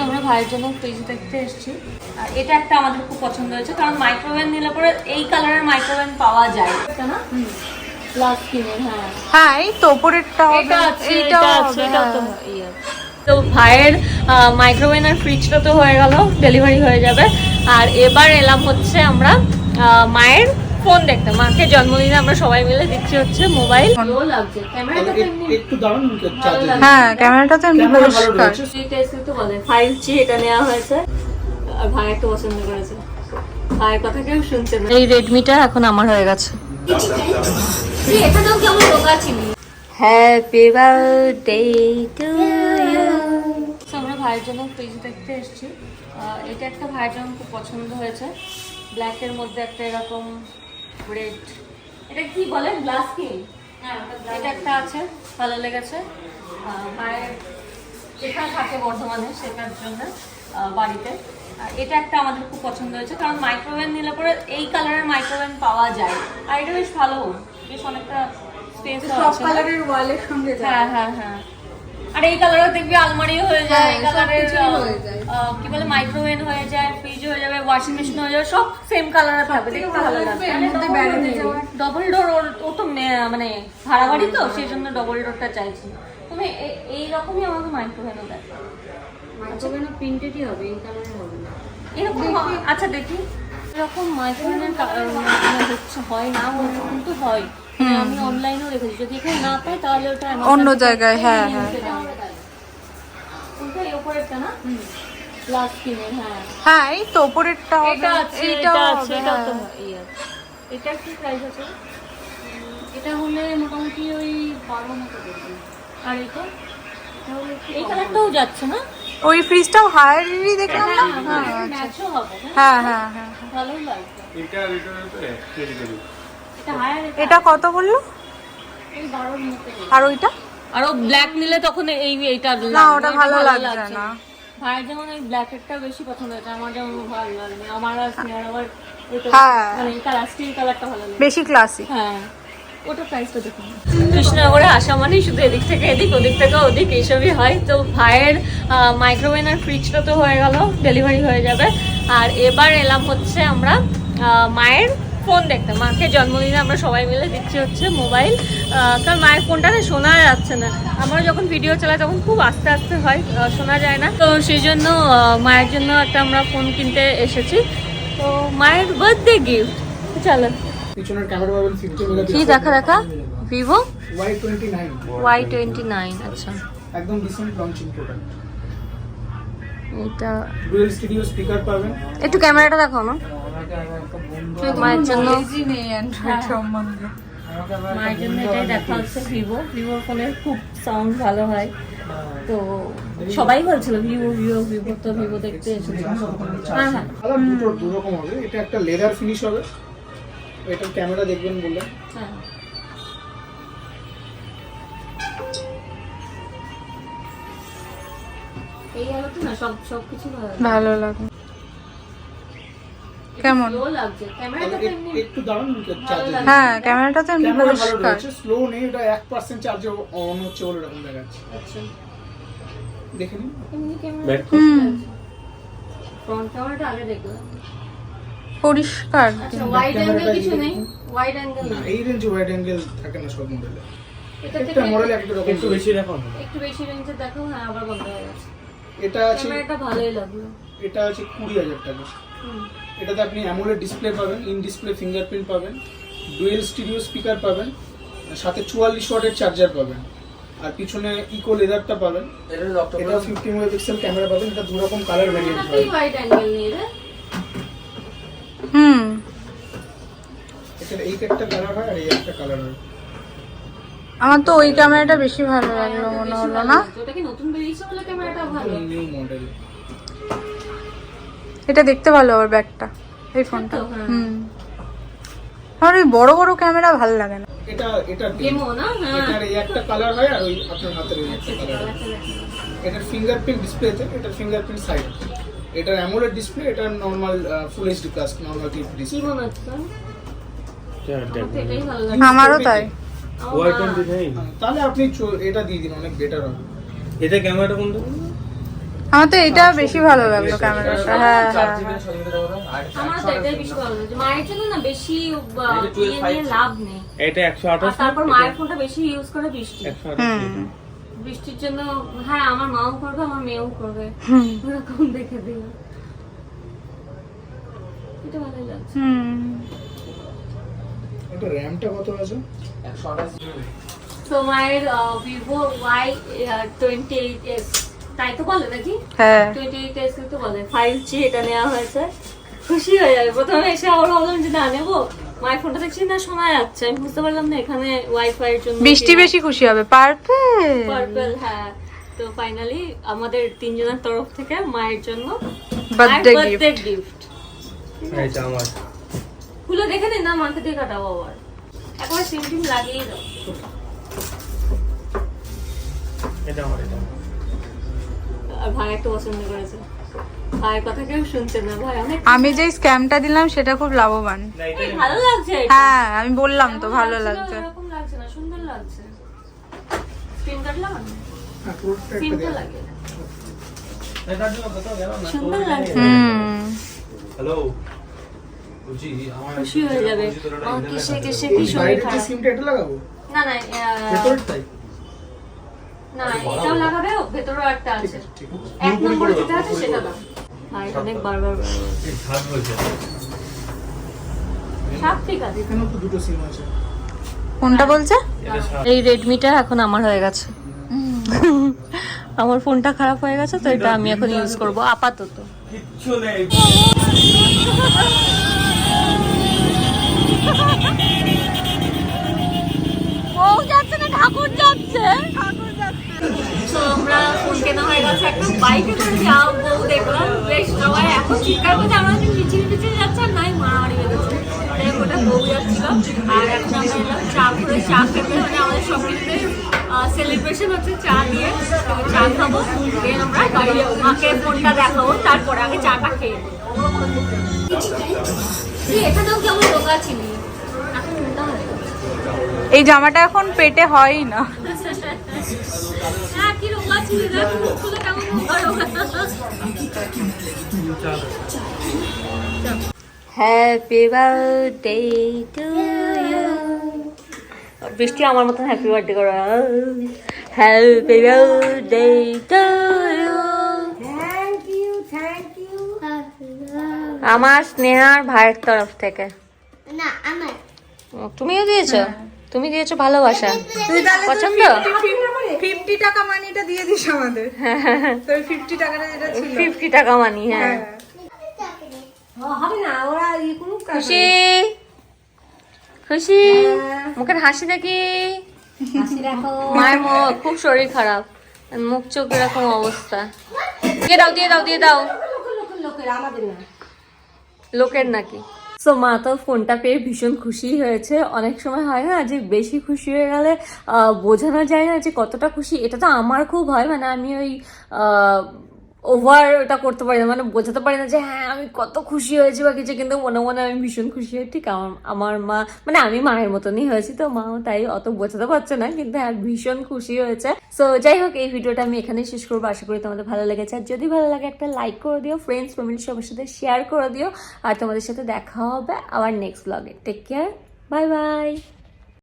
আমরা ভাইয়ের জন্য ফ্রিজ দেখতে এসেছি। আর এটা একটা আমাদের খুব পছন্দ হয়েছে কারণ মাইক্রোওয়েভ নিলে পরে এই কালারের মাইক্রোওয়েভ পাওয়া যায়। এটা না? হ্যাঁ। হ্যাঁ এই তো উপরেরটা এটা আছে এটা আছে এটাও তো হ্যাঁ। ইয়ে। তো ভাইয়ের মাইক্রোওয়েভ আর ফ্রিজটা তো হয়ে গেল ডেলিভারি হয়ে যাবে। আর এবার এলাম হচ্ছে আমরা আহ, মায়ের ফোন দেখতে মাকে জন্মদিনে আমরা সবাই মিলে দিচ্ছি হচ্ছে মোবাইল। হ্যাঁ ক্যামেরাটা তো এমনি পরিষ্কার। ফাইভ জি এটা নেওয়া হয়েছে। আর ভাই একটু পছন্দ করেছে। ভাইয়ের কথা কেউ শুনছে না। এই রেডমিটা এখন আমার হয়ে গেছে। হ্যাপি বার্থডে টু ইউ আমরা ভাইয়ের জন্য ফ্রিজ দেখতে এসেছি। এটা একটা ভাইয়ের জন্য খুব পছন্দ হয়েছে। ব্ল্যাকের মধ্যে একটা এরকম রেড এটা কি বলে গ্লাস স্কিন এটা একটা আছে ভালো লেগেছে। ভাইয়ের এখানে থাকে বর্ধমানে শেখার জন্য বাড়িতে। এটা একটা আমাদের খুব পছন্দ হয়েছে কারণ মাইক্রোওয়েভ নিলে পরে এই কালারের মাইক্রোওয়েভ পাওয়া যায়। আর এটা বেশ ভালো বেশ অনেকটা স্পেস কালারের ওয়ালের সঙ্গে হ্যাঁ হ্যাঁ হ্যাঁ। আর এই কালারের দেখবি আলমারিও হয়ে যায় হ্যাঁ, এই কালারের হয়ে। কি বলে মাইক্রোওয়েভ হয়ে যায় ফ্রিজ হয়ে যাবে ওয়াশিং মেশিন হয়ে যাবে সব সেম কালারে থাকবে থেকে দেখতে ভালো লাগবে। ডবল ডোর ও তো মানে ভাড়া বাড়ি তো সেই জন্য ডবল ডোরটা চাইছি। তুমি এই রকমই আমাকে মাইক্রোওয়েভ দেয় মাইক্রোওয়েভ প্রিন্টেডই হবে এই কালারের হবে না। এরকম আচ্ছা দেখি। এরকম মাইক্রোওয়েভের হচ্ছে হয় না কিন্তু হয়। মানে আমি অনলাইনেও দেখেছি। যদি এখানে না পাই তাহলে ওটা অন্য জায়গায়, হ্যাঁ, হ্যাঁ। উপরেরটা না? হ্যাঁ। হ্যাঁ এই তো উপরেরটা এটা আছে এটা আছে এটাও তো হ্যাঁ। কি প্রাইস আছে? এটা হলে মোটামুটি ওই বারো মতো পড়বে। আর এটা? এই কালারটাও যাচ্ছে না? ওই ফ্রিজটাও দেখলাম না? হ্যাঁ আচ্ছা। ম্যাচও হবে না? হ্যাঁ হ্যাঁ হ্যাঁ হ্যাঁ। ভালোই লাগবে। এটা এটা তো এক কেজি দেবে এটা কত বলল? এই আর ওইটা? আর ও ব্ল্যাক নিলে তখন এই এইটা না ওটা ভালো লাগছে না। ভাইয়ের যেমন ওই ব্ল্যাকেরটা বেশি পছন্দ হয়েছে আমার যেমন ভালো লাগে আমার আর স্নেহার আবার হ্যাঁ। মানে কালার স্টিল কালারটা ভালো লাগে বেশি ক্লাসিক হ্যাঁ। ওটা প্রাইসটা দেখুন। কৃষ্ণনগরে আসা মানেই শুধু এদিক থেকে এদিক ওদিক থেকে ওদিক এইসবই হয়। তো ভাইয়ের মাইক্রোওয়েভ আর ফ্রিজটা তো হয়ে গেল ডেলিভারি হয়ে যাবে। আর এবার এলাম হচ্ছে আমরা মায়ের ফোন দেখতে মাকে জন্মদিনে আমরা সবাই মিলে দিচ্ছি হচ্ছে মোবাইল। কারণ মায়ের ফোনটা না শোনা যাচ্ছে না। আমরা যখন ভিডিও চালাই তখন খুব আস্তে আস্তে হয় শোনা যায় না। তো সেই জন্য মায়ের জন্য একটা আমরা ফোন কিনতে এসেছি। তো মায়ের বার্থডে গিফট চলো। পিছনের ক্যামেরা পাবেন 50 কি দেখা দেখা। Vivo Y twenty nine Y twenty nine আচ্ছা। একদম রিসেন্ট লঞ্চিং প্রোডাক্ট এটা ডুয়েল স্টুডিও স্পিকার পাবেন। একটু ক্যামেরাটা দেখো না। মায়ের জন্য নেই অ্যান্ড্রয়েড সম্বন্ধে। মায়ের জন্য এটাই দেখা হচ্ছে ভিভো ভিভো ফোনের খুব সাউন্ড ভালো হয়। তো সবাই বলছিল ভিভো ভিভো ভিভো তো ভিভো দেখতে এসেছি। হ্যাঁ হ্যাঁ। দু রকম হবে। এটা একটা লেদার ফিনিশ হবে। এটার ক্যামেরা দেখবেন বললেন। হ্যাঁ। ভালো লাগে। কেমন? একটু দাঁড়ান হ্যাঁ ক্যামেরাটা তো এমনি ভালো পরিষ্কার। স্লো নেই এটা এক পার্সেন্ট চার্জে অন হচ্ছে বলে এরকম দেখাচ্ছে। আচ্ছা। দেখে এমনি ক্যামেরা হুম। ফ্রন্ট ক্যামেরাটা আগে দেখলাম। পরিষ্কার আচ্ছা ওয়াইড অ্যাঙ্গেল কিছু নেই? ওয়াইড অ্যাঙ্গেল না এই রেঞ্জে ওয়াইড অ্যাঙ্গেল থাকে না সব মডেলে এটা মডেল একটু বেশি রাখুন একটু বেশি রেঞ্জে দেখো হ্যাঁ আবার বন্ধ হয়ে গেছে এটা আছে ক্যামেরাটা ভালোই লাগল। এটা আছে কুড়ি হাজার টাকা। এটাতে আপনি অ্যামোলেড ডিসপ্লে পাবেন ইন ডিসপ্লে ফিঙ্গারপ্রিন্ট পাবেন ডুয়েল স্টিরিও স্পিকার পাবেন সাথে চুয়াল্লিশ ওয়াটের চার্জার পাবেন। আর পিছনে ইকো লেদারটা পাবেন। এটা ফিফটি মেগাপিক্সেল ক্যামেরা পাবেন এটা দু রকম কালার ভ্যারিয়েন্ট পাবেন। অ্যাঙ্গেল নিয়ে রে? হুম। এটা এই একটা কালার হয় আর এই একটা কালার হয়। আমার তো ওই ক্যামেরাটা বেশি ভালো লাগল মনে হলো না। এটা দেখতে ভালো আবার ব্যাগটা এই ফোনটা। হ্যাঁ। হুম। আমার ওই বড় বড় ক্যামেরা ভালো লাগে না। এটা এটা ডেমো না? হ্যাঁ। এটার এই একটা কালার হয় আর ওই আপনার হাতের এই একটা কালার। এটার ফিঙ্গারপ্রিন্ট ডিসপ্লেতে এটার ফিঙ্গারপ্রিন্ট সাইড এটার অ্যামোলেড ডিসপ্লে এটা normal full HD plus normal clip কি মনে হচ্ছে তোর? আমার তো এটাই ভালো লাগে। আমারও তাই। আমার না। তাহলে আপনি এটা দিয়ে দিন অনেক বেটার হবে। এটা ক্যামেরাটা কোনটা আমার তো এটা বেশি ভালো লাগল ক্যামেরাটা হ্যাঁ হ্যাঁ। আমার তো এটাই বেশি ভালো লাগছে। মায়ের জন্য না বেশি ইয়ে লাভ নেই। এটা একশো আর আঠাশ তারপর মায়ের ফোনটা বেশি ইউজ করে বৃষ্টি। বৃষ্টির জন্য হ্যাঁ আমার মাও করবে আমার মেয়েও করবে। ওরকম দেখে দিও এটা ভালোই লাগছে। হুম। এটা র্যামটা কত আছে? তো মায়ের Vivo Y twenty eight S তাই তো বলে নাকি? হ্যাঁ। টোয়েন্টি এইট এস তো বলে। ফাইভ জি এটা নেওয়া হয়েছে। খুশি হয়ে যাবে। প্রথমে এসে আবার ভাবলাম যে না নেব। মায়ের ফোনটা দেখছি না শোনা যাচ্ছে আমি বুঝতে পারলাম না এখানে ওয়াইফাই এর জন্য বৃষ্টি বেশি খুশি হবে। পার্পল হ্যাঁ। তো ফাইনালি আমাদের তিনজনের তরফ থেকে মায়ের জন্য বার্থডে গিফট বার্থডে গিফট আমার। খুলে দেখে নিন না মাকে দিয়ে কাটাবো আবার। একবার সিম টিম লাগিয়ে দাও। এটা আমার এটা আর ভাই একটু পছন্দ করেছে। ভাইয়ের কথা কেউ ভাই আমি যে স্ক্যামটা দিলাম সেটা খুব লাভবান। না, এটা এই, ভালো লাগছে হ্যাঁ আমি বললাম তো ভালো লাগছে। এরকম লাগছে সুন্দর হ্যাঁ সুন্দর লাগছে। হুম। হ্যালো খুশি হয়ে যাবে। কিসে কিসে কি শরীর খারাপ সিমটা এটা লাগাবো? না না ভেতরটাই না এটাও লাগাবে ভেতরেও একটা আছে। এক নম্বরে যেটা আছে সেটা দাও। ভাই অনেক বারবার বারবার ভাগ হয়েছে সব ঠিক আছে। এখানেও তো দুটো সিম আছে। কোনটা বলছে? এই রেডমিটা এখন আমার হয়ে গেছে। আমার ফোনটা খারাপ হয়ে গেছে তো এটা আমি এখন ইউজ করব আপাতত। কিচ্ছু নেই। বউ যাচ্ছে না, ঠাকুর যাচ্ছে। তো আমরা ফোন বাইকে করে যাও, বউ দেখলাম, বেশ সবাই এখন চিৎকার করছে আমরা মিছিল মিছিল যাচ্ছে আর নাই, মারামারি বেঁধেছে ওটা বউ যাচ্ছিল আর এখন আমরা এলাম চা করে চা খেতে মানে আমাদের সব কিছুতে সেলিব্রেশন হচ্ছে চা দিয়ে। চা খাব। আমরা মাকে ফোনটা দেখাবো। তারপরে আগে চাটা খেয়ে এখানেও কেমন ছিলি। এই জামাটা এখন পেটে হয় না। হ্যাঁ কি হ্যাপি বার্থডে টু ইউ বৃষ্টি আমার মতন হ্যাপি বার্থডে করো। হ্যাপি বার্থডে টু ইউ আমার স্নেহার ভাইয়ের তরফ থেকে। না আমার। তুমিও দিয়েছ? তুমি দিয়েছ ভালোবাসা। পছন্দ? ফিফটি টাকা মানিটা দিয়ে দিস আমাদের। ফিফটি টাকাটা যেটা ছিল। ফিফটি টাকা মানি হ্যাঁ। খুশি? খুশি? মুখের হাসি দেখি। মায়ের খুব শরীর খারাপ। মুখ চোখ এরকম অবস্থা। দিয়ে দাও দিয়ে দাও দিয়ে দাও। লোকের নাকি? সো মা তো ফোনটা পেয়ে ভীষণ খুশি হয়েছে। অনেক সময় হয় না যে বেশি খুশি হয়ে গেলে আহ, বোঝানো যায় না যে কতটা খুশি। এটা তো আমার খুব হয় মানে আমি ওই ওভার ওটা করতে পারি না। মানে বোঝাতে পারি না যে হ্যাঁ আমি কত খুশি হয়েছি বা কিছু, কিন্তু মনে মনে আমি ভীষণ খুশি হই। ঠিক আমার আমার মা মানে আমি মায়ের মতনই হয়েছি তো, মাও তাই অত বোঝাতে পারছে না, কিন্তু হ্যাঁ ভীষণ খুশি হয়েছে। সো যাই হোক, এই ভিডিওটা আমি এখানেই শেষ করব। আশা করি তোমাদের ভালো লেগেছে। আর যদি ভালো লাগে, একটা লাইক করে দিও ফ্রেন্ডস ফ্যামিলি সবার সাথে শেয়ার করে দিও। আর তোমাদের সাথে দেখা হবে আবার নেক্সট ব্লগে টেক কেয়ার বাই বাই